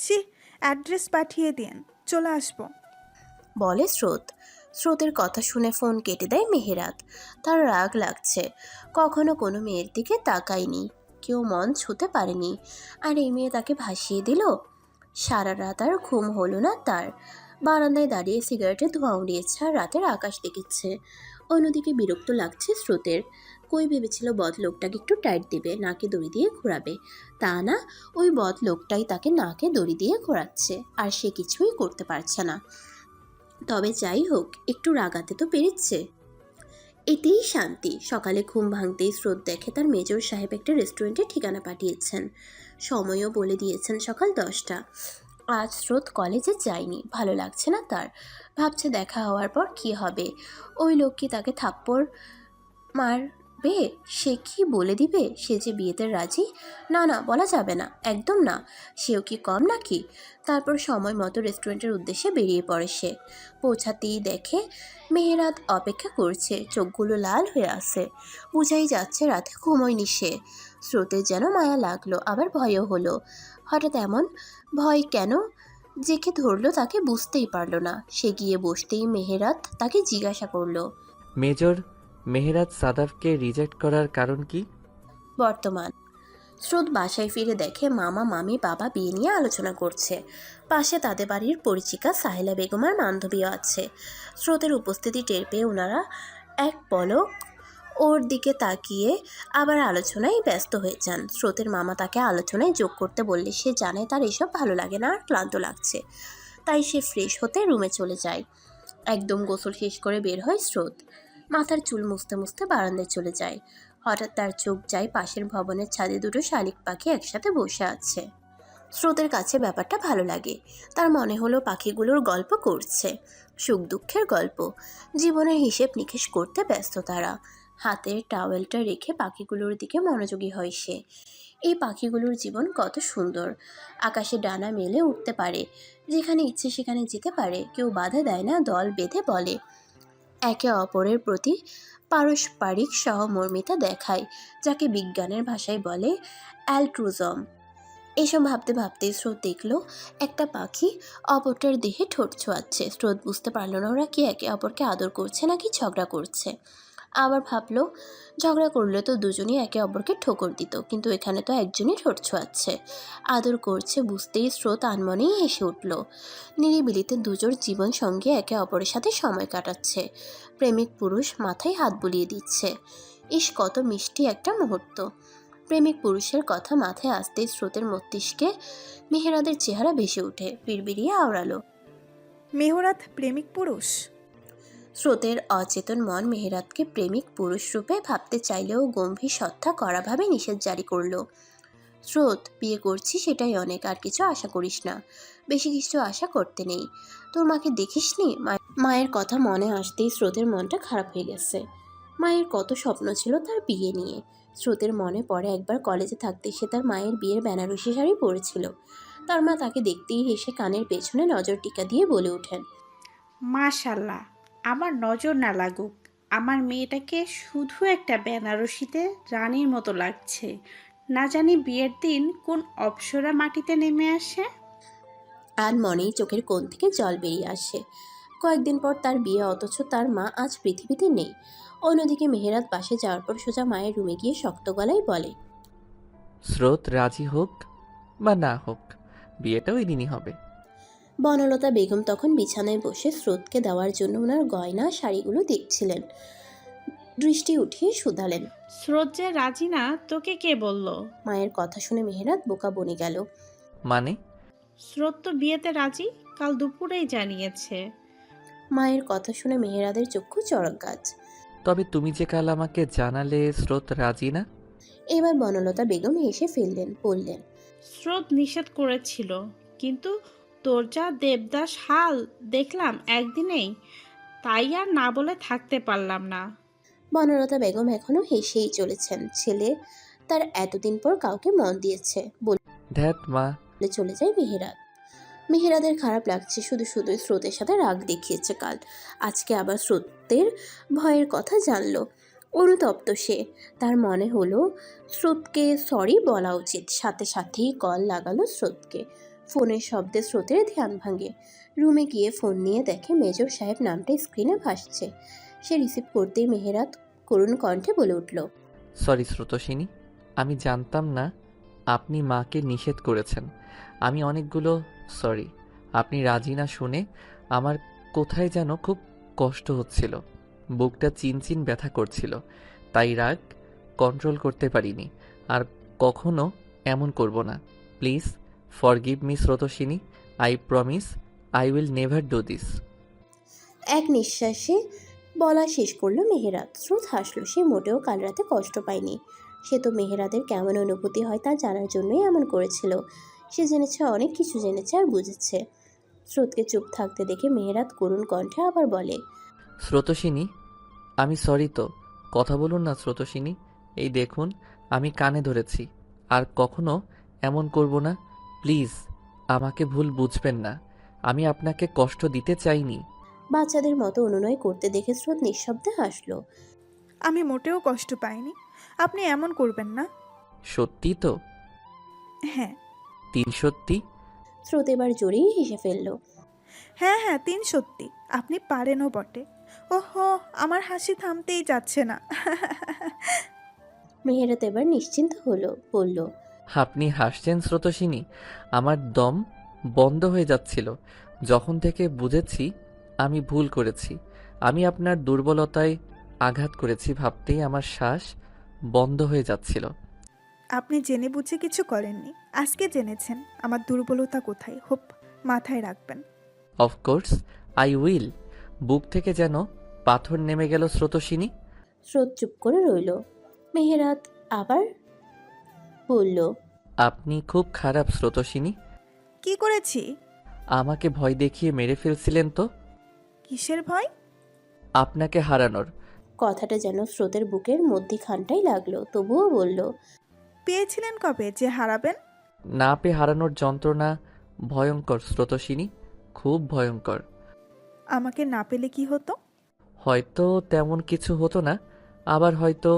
ছি, অ্যাড্রেস পাঠিয়ে দিন চলে আসব। বলে স্রোত। স্রোতের কথা শুনে ফোন কেটে দেয় মেহেরাত। তার রাগ লাগছে। কখনো কোনো মেয়ের দিকে তাকায়নি। কেউ মন ছুতে পারেনি। আর এই মেয়ে তাকে ভাসিয়ে দিল? সারা রাত আর ঘুম হলো না তার। বারান্দায় দাঁড়িয়ে সিগারেটের ধোঁয়া উড়িয়েছে আর রাতের আকাশ দেখেছে। অন্যদিকে বিরক্ত লাগছে স্রোতের। কই ভেবেছিল বদ লোকটাকে একটু টাইট দিবে, নাকে দড়ি দিয়ে ঘোরাবে। তা না, ওই বদ লোকটাই তাকে নাকে দড়ি দিয়ে ঘোরাচ্ছে, আর সে কিছুই করতে পারছে না। তবে যাই হোক, একটু রাগাতে তো পেরেছে। এতেই শান্তি। সকালে ঘুম ভাঙতেই স্রোত দেখে তার মেজর সাহেব একটা রেস্টুরেন্টে ঠিকানা পাঠিয়েছেন। সময়ও বলে দিয়েছেন সকাল দশটা। আজ স্রোত কলেজে যায়নি, ভালো লাগছে না তার। ভাবছে দেখা হওয়ার পর কি হবে। ওই লোক কি তাকে থাপ্পড় মারবে সে কি বলে দিবে? সে যে বিয়েতে রাজি? না না, বলা যাবে না। একদম না। সেও কি কম নাকি? তারপর সময় মতো রেস্টুরেন্টের উদ্দেশ্যে বেরিয়ে পড়ে সে। পৌঁছাতেই দেখে মেহেরাত অপেক্ষা করছে। চোখগুলো লাল হয়ে আসে বুঝাই যাচ্ছে রাতে ঘুমোয়নি সে। স্রোতের যেন মায়া লাগল, আবার ভয়ও হলো। হঠাৎ এমন ভয় কেন? জেকে ধরলো তাকে বুঝতেই পারল না। সে গিয়ে বসতেই মেহেরাত তাকে জিজ্ঞাসা করল। মেজর মেহেরাজ সাদাফকে রিজেক্ট করার কারণ কি? বর্তমান। স্রোত বাসায় ফিরে দেখে মামা, মামি, বাবা বিয়ে নিয়ে আলোচনা করছে। পাশে তাদের বাড়ির পরিচিকা সাহেলা বেগম আর বান্ধবীও আছে। স্রোতের উপস্থিতি টের পেয়ে ওনারা এক পলক ওর দিকে তাকিয়ে আবার আলোচনায় ব্যস্ত হয়ে যান। স্রোতের মামা তাকে আলোচনায় যোগ করতে বললে সে জানে তার এসব ভালো লাগে না আর ক্লান্ত লাগছে। তাই সে ফ্রেশ হতে রুমে চলে যায়। একদম গোসল শেষ করে বের হয় স্রোত মাথার চুল মুছতে মুছতে বারান্দায় চলে যায়। হঠাৎ তার চোখ যায় পাশের ভবনের ছাদে দুটো শালিক পাখি একসাথে বসে আছে। স্রোতের কাছে ব্যাপারটা ভালো লাগে। তার মনে হলো পাখিগুলোর গল্প করছে। সুখ দুঃখের গল্প। জীবনের হিসেব নিকেশ করতে ব্যস্ত তারা। হাতের টাওয়েলটা রেখে পাখিগুলোর দিকে মনোযোগী হয় সে। এই পাখিগুলোর জীবন কত সুন্দর। আকাশে ডানা মেলে উঠতে পারে। যেখানে ইচ্ছে সেখানে যেতে পারে। কেউ বাধা দেয় না, দল বেঁধে বলে। একে অপরের প্রতি পারস্পরিক সহমর্মিতা দেখায়, যাকে বিজ্ঞানের ভাষায় বলে অ্যালট্রুজম। এসব ভাবতে ভাবতে স্রোত দেখল, একটা পাখি অপরটার দেহে ঠোঁট ছোঁয়াচ্ছে। স্রোত বুঝতে পারল না ওরা কি একে অপরকে আদর করছে নাকি ঝগড়া করছে। আবার ভাবলো, ঝগড়া করলে তো দুজনই একে অপরকে ঠোকর দিত, কিন্তু এখানে তো একজনই ঠোঁট ছোঁয়াচ্ছে। আদর করছে বুঝতেই স্রোত আনমনেই হেসে উঠল। নিরিবিলিতে দুজন জীবন সঙ্গে একে অপরের সাথে সময় কাটাচ্ছে। প্রেমিক পুরুষ মাথায় হাত বুলিয়ে দিচ্ছে। ইস, কত মিষ্টি একটা মুহূর্ত। প্রেমিক পুরুষের কথা মাথায় আসতেই স্রোতের মস্তিষ্কে মেহেরাদের চেহারা ভেসে ওঠে, বিড়বিড়িয়ে আওড়ালো। মেহরাত প্রেমিক পুরুষ? স্রোতের অচেতন মন মেহেরাতকে প্রেমিক পুরুষ রূপে ভাবতে চাইলেও গম্ভীর সত্তা কড়াভাবে নিষেধ জারি করল। স্রোত, বিয়ে করছি সেটাই অনেক, আর কিছু আশা করিস না। বেশি কিছু আশা করতে নেই। তোর মাকে দেখিসনি? মায়ের কথা মনে আসতেই স্রোতের মনটা খারাপ হয়ে গেছে। মায়ের কত স্বপ্ন ছিল তার বিয়ে নিয়ে। স্রোতের মনে পড়ে একবার কলেজে থাকতে সে তার মায়ের বিয়ের বেনারসি শাড়ি পরেছিল। তার মা তাকে দেখতেই হেসে কানের পেছনে নজর টিকা দিয়ে বলে ওঠেন। মাশাল্লাহ আমার নজর না লাগুক। আমার মেয়েটাকে শুধু একটা বেনারসিতে রানীর মতো লাগছে। না জানি বিয়ের দিন কোন অপসরা মাটিতে নেমে আসে। আর মনেই চোখের কোণ থেকে জল বেরিয়ে আসে। কয়েকদিন পর তার বিয়ে অথচ তার মা আজ পৃথিবীতে নেই। অন্যদিকে মেহেরাত পাশে যাওয়ার পর সোজা মায়ের রুমে গিয়ে শক্ত গলায় বলে স্রোত রাজি হোক বা না হোক বিয়েটা ওই দিনই হবে। বনলতা বেগম তখন বিছানায় বসে স্রোতকে দেওয়ার জন্য ওনার গয়না শাড়িগুলো দেখছিলেন। দৃষ্টি উঠিয়ে শুধালেন। স্রোত যে রাজি না তোকে কে বলল? মায়ের কথা শুনে মেহেরাত বোকা বনে গেল। মানে? স্রোত তো বিয়েতে রাজি কাল দুপুরেই জানিয়েছে। মায়ের কথা শুনে মেহেরাদের চক্ষু চড়ক গাছ। তবে তুমি যে কাল আমাকে জানালে স্রোত রাজি না? এবার বনলতা বেগম হেসে ফেললেন বললেন স্রোত নিষেধ করেছিল কিন্তু তোর যা দেবদাস হাল দেখলাম একদিনেই। তাই আর না বলে থাকতে পারলাম না। বনলতা বেগম এখনও হেসেই চলেছেন। ছেলে তার এতদিন পর কাউকে মন দিয়েছে। বলে ধ্যাত মা। চলে যায় মেহেরাত। মেহেরাদের খারাপ লাগছে শুধু শুধুই স্রোতের সাথে রাগ দেখিয়েছে কাল। আজকে আবার স্রোতের ভয়ের কথা জানলো। অনুতপ্ত সে। তার মনে হলো স্রোতকে সরি বলা উচিত। সাথে সাথেই কল লাগালো স্রোতকে। ফোনের শব্দে স্রোতের ধ্যান ভাঙে। রুমে গিয়ে ফোন নিয়ে দেখে মেজর সাহেব নামটা স্ক্রিনে ভাসছে। সে রিসিভ করতেই মেহেরাত করুণ কণ্ঠে বলে উঠল, সরি স্রোতসিনী, আমি জানতাম না আপনি মাকে নিষেধ করেছেন। আমি অনেকগুলো, সরি, আপনি রাজি না শুনে আমার কোথায় যেন খুব কষ্ট হচ্ছিল। বুকটা চিনচিন ব্যথা করছিল, তাই রাগ কন্ট্রোল করতে পারিনি। আর কখনো এমন করব না, please. Forgive me Srotoshini I promise I will never do this এক নিঃশ্বাসে বলা শেষ করল মেহেরাত। স্রোত হাসলো সে মোটেও কাল রাতে কষ্ট পায়নি। সে তো মেহেরাদের কেমন অনুভূতি হয় তা জানার জন্যই এমন করেছিল। সে জেনেছে অনেক কিছু জেনেছে আর বুঝেছে। স্রোতকে চুপ থাকতে দেখে মেহেরাত করুণ কণ্ঠে আবার বলে স্রোতসিনী আমি সরি তো। কথা বলুন না স্রোতসিনী। এই দেখুন আমি কানে ধরেছি। আর কখনো এমন করব না। প্লিজ আমাকে ভুল বুঝবেন না। আমি আপনাকে কষ্ট দিতে চাইনি। বাচ্চাদের মতো অনুনয় করতে দেখে স্রোত নিঃশব্দে হাসলো। আমি মোটেও কষ্ট পাইনি। আপনি এমন করবেন না। সত্যি তো? হ্যাঁ। তিন সত্যি? স্রোত এবার জোরেই হেসে ফেলল। হ্যাঁ হ্যাঁ তিন সত্যি। আপনি পারেনও বটে। ওহো আমার হাসি থামতেই যাচ্ছে না। মেহেরাত এবার নিশ্চিন্ত হলো বলল আপনি হাসছেন স্রোতসিনী। আমার দম বন্ধ হয়ে যাচ্ছিল। যখন থেকে বুঝেছি আমি ভুল করেছি। আমি আপনার দুর্বলতায় আঘাত করেছি ভাবতেই আমার শ্বাস বন্ধ হয়ে যাচ্ছিল। আপনি জেনে বুঝে কিছু করেননি। আজকে জেনেছেন। আমার দুর্বলতা কোথায়? হোপ মাথায় রাখবেন। অফকোর্স আই উইল বুক থেকে যেন পাথর নেমে গেল স্রোতসিনী। স্রোত চুপ করে রইল। মেহেরাত আবার বলল আপনি খুব খারাপ স্রোতসিনী কি করেছি? আমাকে ভয় দেখিয়ে মেরে ফেলছিলেন তো? কিসের ভয়? আপনাকে হারানোর। কথাটা যেন স্রোতের বুকের মধ্যিখানটাই লাগল তবুও বলল পেয়েছিলেন কবে যে হারাবেন? না পেয়ে হারানোর যন্ত্রণা ভয়ঙ্কর স্রোতসিনী খুব ভয়ঙ্কর। আমাকে না পেলে কি হতো? হয়তো তেমন কিছু হতো না আবার হয়তো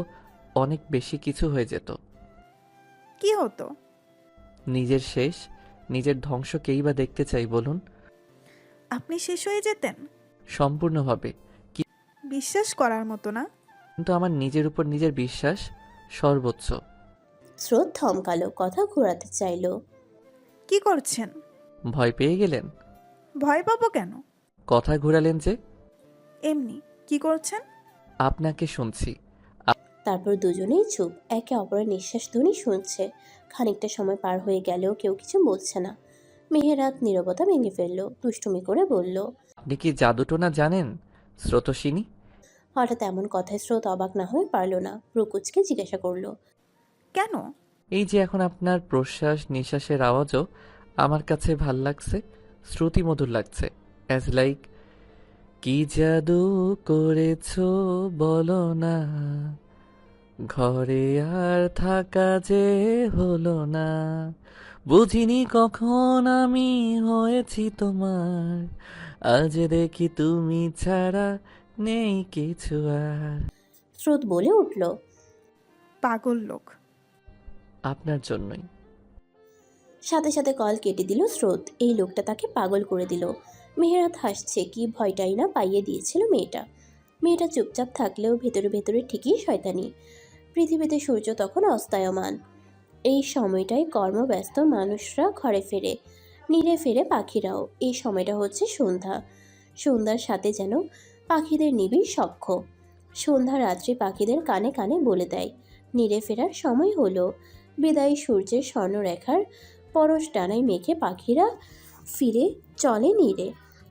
অনেক বেশি কিছু হয়ে যেত। কি হতো? নিজের শেষ নিজের ধ্বংসকেই বা দেখতে চাই বলুন। আপনি শেষ হয়ে যেতেন? সম্পূর্ণভাবে। বিশ্বাস করার মতো না? কিন্তু আমার নিজের উপর নিজের বিশ্বাস সর্বোচ্চ। স্রোত থমকালো কথা ঘোরাতে চাইলো। কি করছেন? ভয় পেয়ে গেলেন? ভয় পাবো কেন? কথা ঘোরালেন যে? এমনি কি করছেন? আপনাকে শুনছি। তারপর দুজনেই চুপ। একে অপরের নিঃশ্বাস ধ্বনি শুনছে। খানিকটা সময় পার হয়ে গেলেও কেউ কিছু বলছে না। মেহেরাত নীরবতা ভেঙে ফেলল দুষ্টুমি করে বলল আপনি কি জাদুটোনা জানেন স্রোতসিনী হঠাৎ এমন কথায় স্রোত অবাক না হয়ে পারল না। রুকুচকে জিজ্ঞাসা করল কেন? এই যে এখন আপনার প্রশ্বাস নিঃশ্বাসের আওয়াজও আমার কাছে ভালো লাগছে শ্রুতি মধুর লাগছে। অ্যাজ লাইক কি জাদু করেছ বলো না? ঘরে আর থাকা যে হলো না। বুঝিনি কখন আমি হয়েছি তোমার। আজ দেখি তুমি ছাড়া নেই কিছু আর। স্রোত বলে উঠল পাগল লোক। আপনার জন্যই। সাথে সাথে কল কেটে দিল স্রোত। এই লোকটা তাকে পাগল করে দিল। মেহেরাত হাসছে কি ভয়টাই না পাইয়ে দিয়েছিল মেয়েটা। মেয়েটা চুপচাপ থাকলেও ভেতরে ভেতরে ঠিকই শয়তানি। পৃথিবীতে সূর্য তখন অস্তায়মান। এই সময়টায় কর্মব্যস্ত মানুষরা ঘরে ফেরে, নীরে ফেরে পাখিরাও। এই সময়টা হচ্ছে সন্ধ্যা। সন্ধ্যার সাথে যেন পাখিদের নিবিড় সখ্য। সন্ধ্যা রাত্রি পাখিদের কানে কানে বলে দেয়, নীরে ফেরার সময় হলো। বিদায়ী সূর্যের স্বর্ণরেখার পরশ ডানায় মেখে পাখিরা ফিরে চলে নীরে।